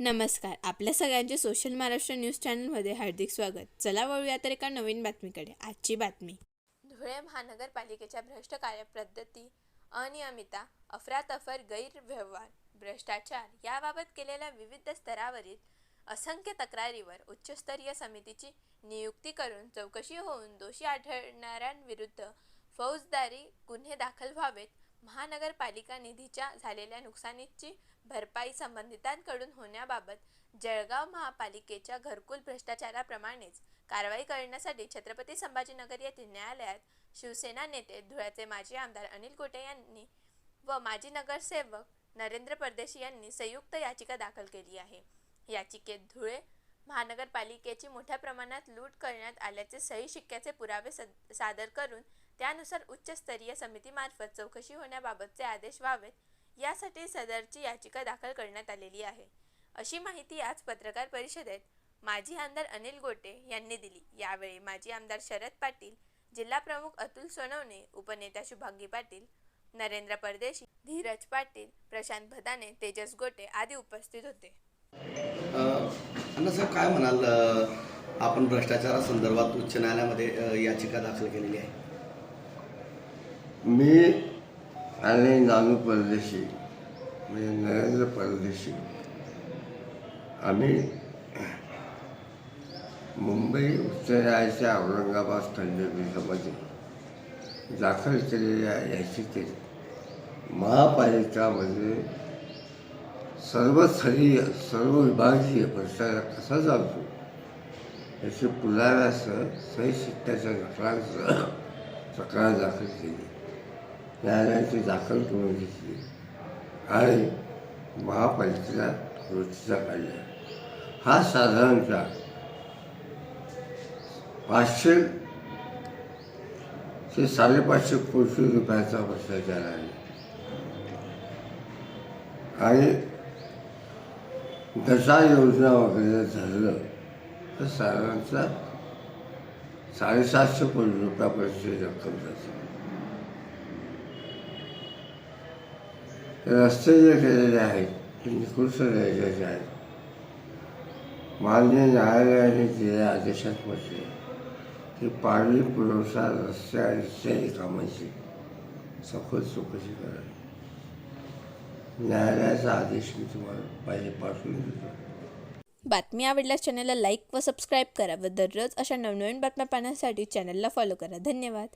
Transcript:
नमस्कार. आपल्या सगळ्यांचे सोशल महाराष्ट्र न्यूज चॅनलमध्ये हार्दिक स्वागत. चला वळूया तर एका नवीन बातमीकडे. आजची बातमी. धुळे महानगरपालिकेच्या भ्रष्ट कार्यपद्धती अनियमितता अफरातफर गैरव्यवहार भ्रष्टाचार याबाबत केलेल्या विविध स्तरावरील असंख्य तक्रारीवर उच्चस्तरीय समितीची नियुक्ती करून चौकशी होऊन दोषी आढळणाऱ्यांविरुद्ध फौजदारी गुन्हे दाखल व्हावेत महानगरपालिका निधीच्या झालेल्या नुकसानीची भरपाई संबंधितांकडून होण्याबाबत जळगाव महापालिकेच्या घरकुल भ्रष्टाचाराप्रमाणेच कारवाई करण्यासाठी छत्रपती संभाजीनगर येथील न्यायालयात शिवसेना नेते धुळ्याचे माजी आमदार अनिल गोटे यांनी व माजी नगरसेवक नरेंद्र परदेशी यांनी संयुक्त याचिका दाखल केली आहे. याचिकेत धुळे महानगरपालिकेची मोठ्या प्रमाणात लूट करण्यात आल्याचे सही शिक्क्याचे पुरावे सादर करून त्यानुसार उच्चस्तरीय समितीमार्फत चौकशी होण्याबाबतचे आदेश व्हावेत यासाठी सदरची याचिका दाखल करण्यात आलेली आहे. अशी माहिती आज पत्रकार परिषदेत माजी आमदार अनिल गोटे यांनी दिली. यावेळी माजी आमदार शरद पाटील जिल्हा प्रमुख अतुल सोनवणे उपनेत्या शुभांगी पाटील नरेंद्र परदेशी धीरज पाटील प्रशांत भदाने तेजस गोटे आदी उपस्थित होते. साहेब काय म्हणाल आपण भ्रष्टाचारासंदर्भात उच्च न्यायालयामध्ये याचिका दाखल केलेली आहे? मी आणि नानू परदेशी म्हणजे नरेंद्र परदेशी. आम्ही मुंबई उच्च न्यायालयाच्या औरंगाबाद खंडपीठामध्ये दाखल केलेल्या याचिकेत महापालिकामध्ये सर्वस्तरीय सर्व विभागीय भ्रष्टाचार कसा चालतो याचे पुराव्यासह सही शिक्क्याच्या नकलांसह तक्रार दाखल केली. न्यायालयाची दाखल करून घेतली. आणि महापालिकेला वृत्तीचा काढल्या हा साधारणतः पाचशे ते साडेपाचशे कोटी रुपयाचा भ्रष्टाचार आहे. आणि दशा योजना वगैरे झालं तर साधारणतः साडेसातशे कोटी रुपयापर्यंत रक्कम जाते. रस्ते जे केलेले आहेत ते निकृष्ट दर्जाचे आहेत मान्य न्यायालयाने दिलेल्या आदेशात म्हटले की पाणी पुरवठा रस्ते आणि इत्यादी कामांची सखोल चौकशी करावी. न्यायालयाचा आदेश मी तुम्हाला पाहिजे पाठवून देतो. बातमी आवडल्यास चॅनलला लाईक व सबस्क्राईब करा व दररोज अशा नवनवीन बातम्या पाहण्यासाठी चॅनलला फॉलो करा. धन्यवाद.